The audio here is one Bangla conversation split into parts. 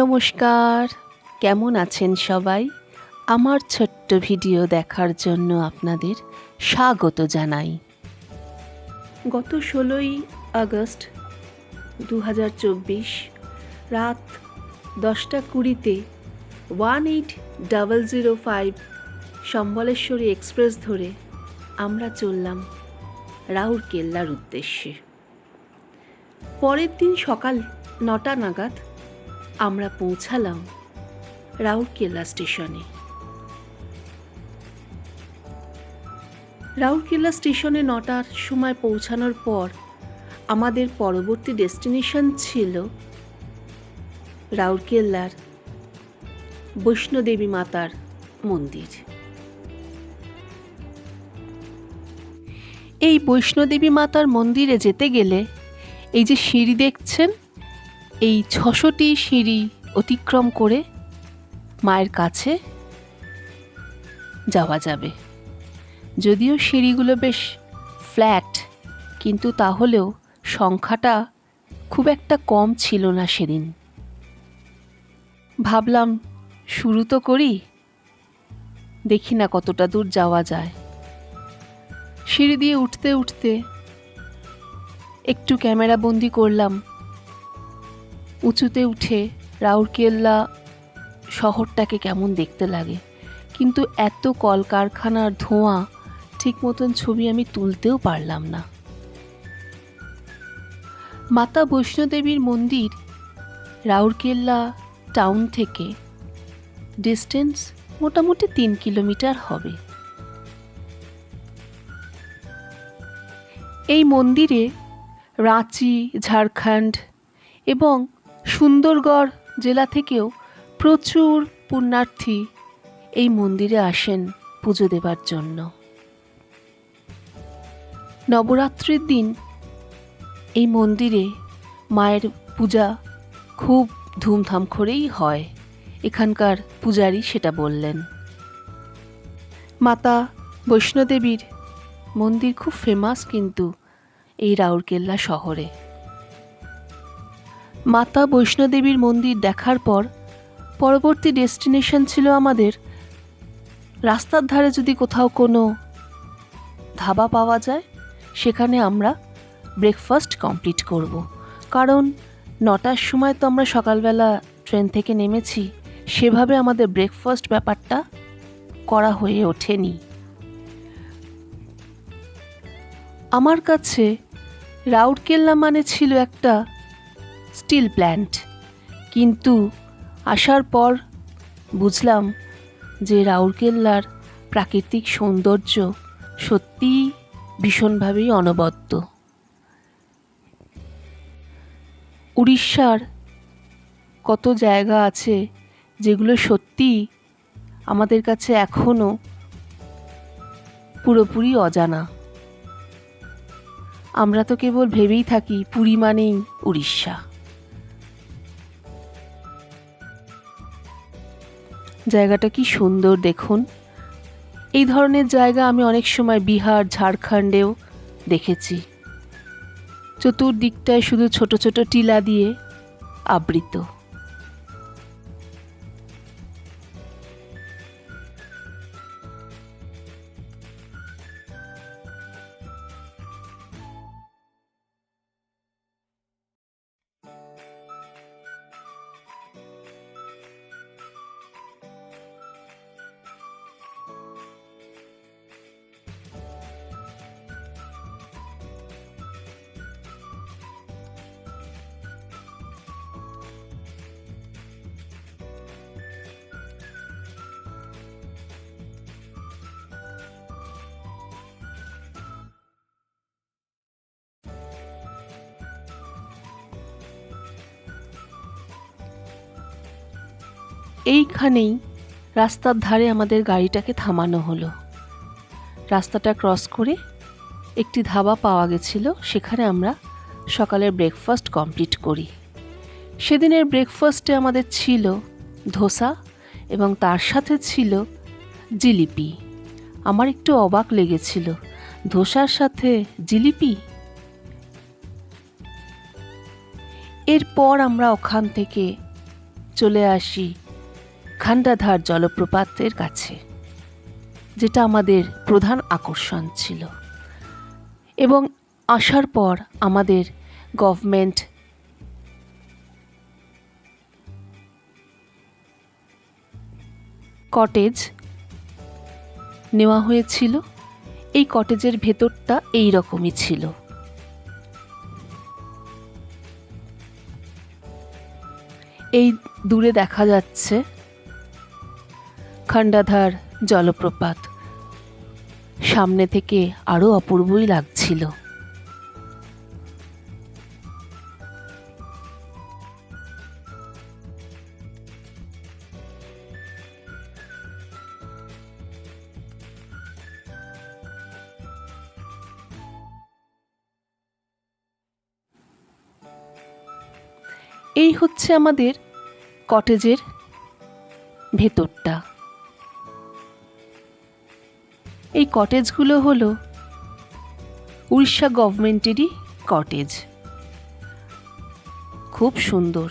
নমস্কার। কেমন আছেন সবাই? আমার ছোট্ট ভিডিও দেখার জন্য আপনাদের স্বাগত জানাই। গত ষোলোই আগস্ট দু হাজার চব্বিশ রাত দশটা কুড়িতে one eight double zero five Sambaleshwari express ধরে আমরা চললাম রাউরকেল্লার উদ্দেশ্যে। পরের দিন সকাল নটা নাগাদ আমরা পৌঁছালাম রাউরকেল্লা স্টেশনে। রাউরকেল্লা স্টেশনে নটার সময় পৌঁছানোর পর আমাদের পরবর্তী ডেস্টিনেশন ছিল রাউরকেল্লার বৈষ্ণোদেবী মাতার মন্দির। এই বৈষ্ণোদেবী মাতার মন্দিরে যেতে গেলে এই যে সিঁড়ি দেখছেন এই ছশোটি সিঁড়ি অতিক্রম করে মায়ের কাছে যাওয়া যাবে। যদিও সিঁড়িগুলো বেশ ফ্ল্যাট কিন্তু তাহলেও সংখ্যাটা খুব একটা কম ছিল না সেদিন। ভাবলাম, শুরু তো করি। দেখি না কতটা দূর যাওয়া যায়। সিঁড়ি দিয়ে উঠতে উঠতে একটু ক্যামেরা বন্দি করলাম। উঁচুতে উঠে রাউরকেল্লা শহরটাকে কেমন দেখতে লাগে। কিন্তু এত কলকারখানার ধোঁয়া, ঠিক মতন ছবি আমি তুলতেও পারলাম না। মাতা বৈষ্ণোদেবীর মন্দির রাউরকেল্লা টাউন থেকে ডিস্টেন্স মোটামুটি তিন কিলোমিটার হবে। এই মন্দিরে রাঁচি, ঝাড়খণ্ড এবং সুন্দরগড় জেলা থেকেও প্রচুর পুণ্যার্থী এই মন্দিরে আসেন পুজো দেবার জন্য। নবরাত্রির দিন এই মন্দিরে মায়ের পূজা খুব ধুমধাম করেই হয়, এখানকার পূজারি সেটা বললেন। মাতা বৈষ্ণোদেবীর মন্দির খুব ফেমাস কিন্তু এই রাউরকেল্লা শহরে। মাতা বৈষ্ণোদেবীর মন্দির দেখার পর পরবর্তী ডেস্টিনেশন ছিল আমাদের। রাস্তার ধারে যদি কোথাও কোনো ধাবা পাওয়া যায়, সেখানে আমরা ব্রেকফাস্ট কমপ্লিট করব। কারণ নটার সময় তো আমরা সকালবেলা ট্রেন থেকে নেমেছি, সেভাবে আমাদের ব্রেকফাস্ট ব্যাপারটা করা হয়ে ওঠেনি। আমার কাছে রাউরকেল্লা মানে ছিল একটা স্টিল প্ল্যান্ট। কিন্তু আসার পর বুঝলাম যে রাউরকেল্লার প্রাকৃতিক সৌন্দর্য সত্যিই ভীষণভাবেই অনবদ্য। উড়িষ্যার কত জায়গা আছে যেগুলো সত্যিই আমাদের কাছে এখনও পুরোপুরি অজানা। আমরা তো কেবল ভেবেই থাকি পুরী মানেই উড়িষ্যা। জায়গাটা কি সুন্দর দেখুন। এই ধরনের জায়গা আমি অনেক সময় বিহার, ঝাড়খণ্ডেও দেখেছি। চতুর্দিকটায় শুধু ছোট ছোট টিলা দিয়ে আবৃত। এইখানেই রাস্তার ধারে আমাদের গাড়িটাকে থামানো হলো। রাস্তাটা ক্রস করে একটি ধাবা পাওয়া গেছিল, সেখানে আমরা সকালের ব্রেকফাস্ট কমপ্লিট করি। সেদিনের ব্রেকফাস্টে আমাদের ছিল ধোসা এবং তার সাথে ছিল জিলিপি। আমার একটু অবাক লেগেছিল, ধোসার সাথে জিলিপি? এরপর আমরা ওখান থেকে চলে আসি খান্ডাধার জলপ্রপাতের কাছে, যেটা আমাদের প্রধান আকর্ষণ ছিল। এবং আসার পর আমাদের গভর্নমেন্ট কটেজ নেওয়া হয়েছিল। এই কটেজের ভেতরটা এই রকমই ছিল। এই দূরে দেখা যাচ্ছে খণ্ডাধার জলপ্রপাত। সামনে থেকে আরও অপূর্বই লাগছিল। এই হচ্ছে আমাদের কটেজের ভেতরটা। এই কটেজগুলো হলো উড়িষ্যা গভর্নমেন্টেরই কটেজ খুব সুন্দর।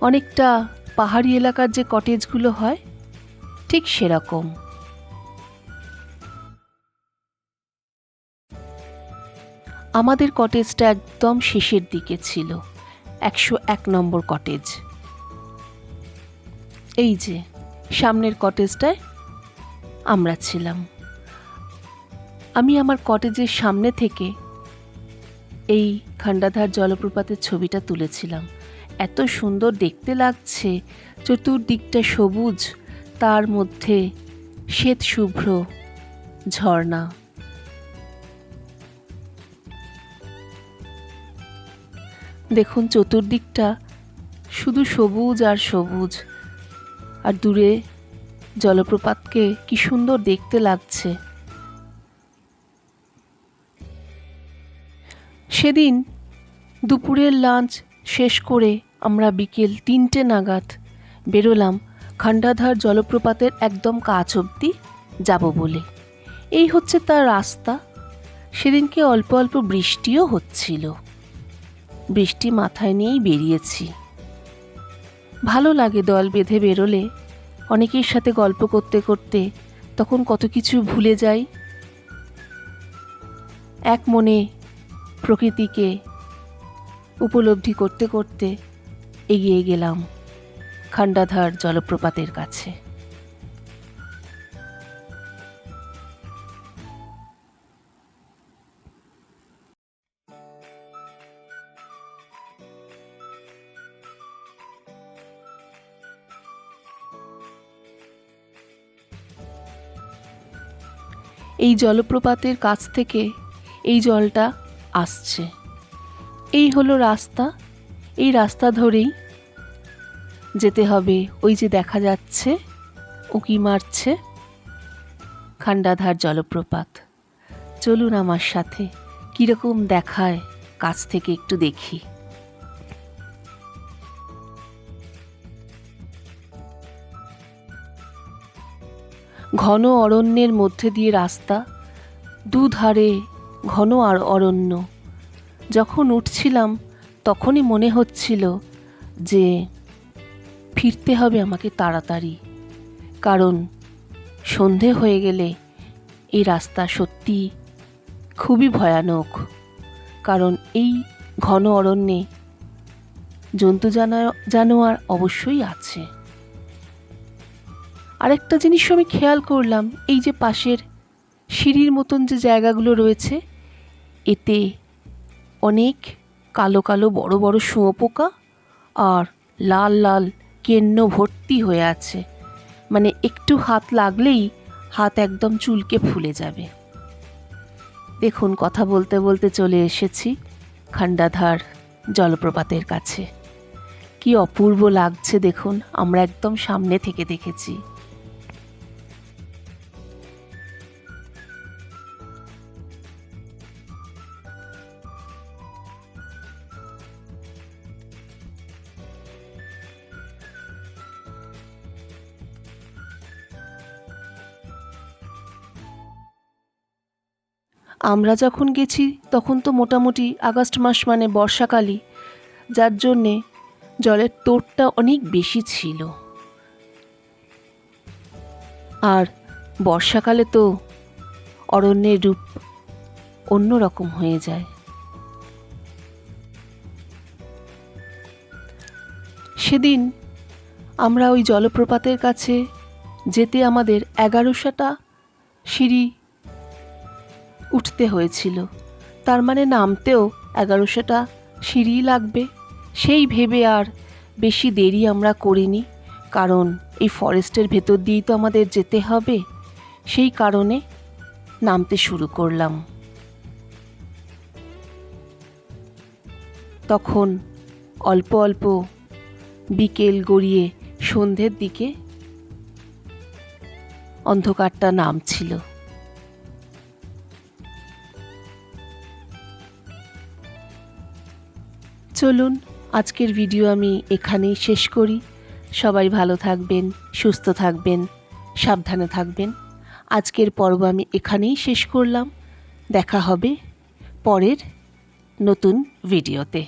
অনেকটা পাহাড়ি এলাকার যে কটেজগুলো হয়, ঠিক সেরকম। আমাদের কটেজটা একদম শেষের দিকে ছিল, একশো এক নম্বর কটেজ এই যে, সামনের কটেজটায় আমরা ছিলাম। আমি আমার কটেজের সামনে থেকে এই খান্ডাধার জলপ্রপাতের ছবিটা তুলেছিলাম। এত সুন্দর দেখতে লাগছে, চতুর্দিকটা সবুজ, তার মধ্যে শ্বেত শুভ্র ঝর্ণা। দেখুন চতুর্দিকটা শুধু সবুজ আর সবুজ, আর দূরে জলপ্রপাতকে কি সুন্দর দেখতে লাগছে। সেদিন দুপুরের লাঞ্চ শেষ করে আমরা বিকেল তিনটে নাগাদ বেরোলাম খান্ডাধার জলপ্রপাতের একদম কাছ অবধি যাব বলে। এই হচ্ছে তার রাস্তা। সেদিনকে অল্প অল্প বৃষ্টিও হচ্ছিল। বৃষ্টি মাথায় নিয়েই বেরিয়েছি। ভালো লাগে দল বেঁধে বেরোলে। অনেকের সাথে গল্প করতে করতে তখন কত কিছু ভুলে যাই। এক মনে প্রকৃতিকে উপলব্ধি করতে করতে এগিয়ে গেলাম খান্ডাধার জলপ্রপাতের কাছে। এই জলপ্রপাতের কাছ থেকে এই জলটা আসছে। এই হলো রাস্তা। এই রাস্তা ধরেই যেতে হবে। ওই যে দেখা যাচ্ছে, উকি মারছে খান্ডাধার জলপ্রপাত। চলুন আমার সাথে। কীরকম দেখায়, কাছ থেকে একটু দেখি। ঘন অরণ্যের মধ্যে দিয়ে রাস্তা, দুধারে ঘন আর অরণ্য। যখন উঠছিলাম, তখনই মনে হচ্ছিল যে ফিরতে হবে আমাকে তাড়াতাড়ি, কারণ সন্ধে হয়ে গেলে এই রাস্তা সত্যি খুবই ভয়ানক, কারণ এই ঘন অরণ্যে জন্তু জানা- জানোয়ার অবশ্যই আছে। আরেকটা জিনিস আমি খেয়াল করলাম, এই যে পাশের সিঁড়ির মতন যে জায়গাগুলো রয়েছে, এতে অনেক কালো কালো বড় বড় শুঁয়োপোকা আর লাল লাল কেন্ন ভর্তি হয়ে আছে। মানে একটু হাত লাগলেই হাত একদম চুলকে ফুলে যাবে। দেখুন, কথা বলতে বলতে চলে এসেছি খান্ডাধার জলপ্রপাতের কাছে। কি অপূর্ব লাগছে দেখুন, আমরা একদম সামনে থেকে দেখেছি। আমরা যখন গেছি, তখন তো মোটামুটি আগস্ট মাস মানে বর্ষাকালই। যার জন্যে জলের তোড়টা অনেক বেশি ছিল। আর বর্ষাকালে তো অরণ্যের রূপ অন্যরকম হয়ে যায়। সেদিন আমরা ওই জলপ্রপাতের কাছে যেতে আমাদের এগারোশোটা সিঁড়ি উঠতে হয়েছিল। তার মানে নামতেও এগারোশোটা সিঁড়ি লাগবে। সেই ভেবে আর বেশি দেরি আমরা করিনি, কারণ এই ফরেস্টের ভেতর দিয়েই তো আমাদের যেতে হবে। সেই কারণে নামতে শুরু করলাম। তখন অল্প অল্প বিকেল গড়িয়ে সন্ধ্যের দিকে অন্ধকারটা নামছিল। চলুন, আজকের ভিডিও আমি এখানেই শেষ করি। সবাই ভালো থাকবেন, সুস্থ থাকবেন, সাবধানে থাকবেন। আজকের পর্ব আমি এখানেই শেষ করলাম। দেখা হবে পরের নতুন ভিডিওতে।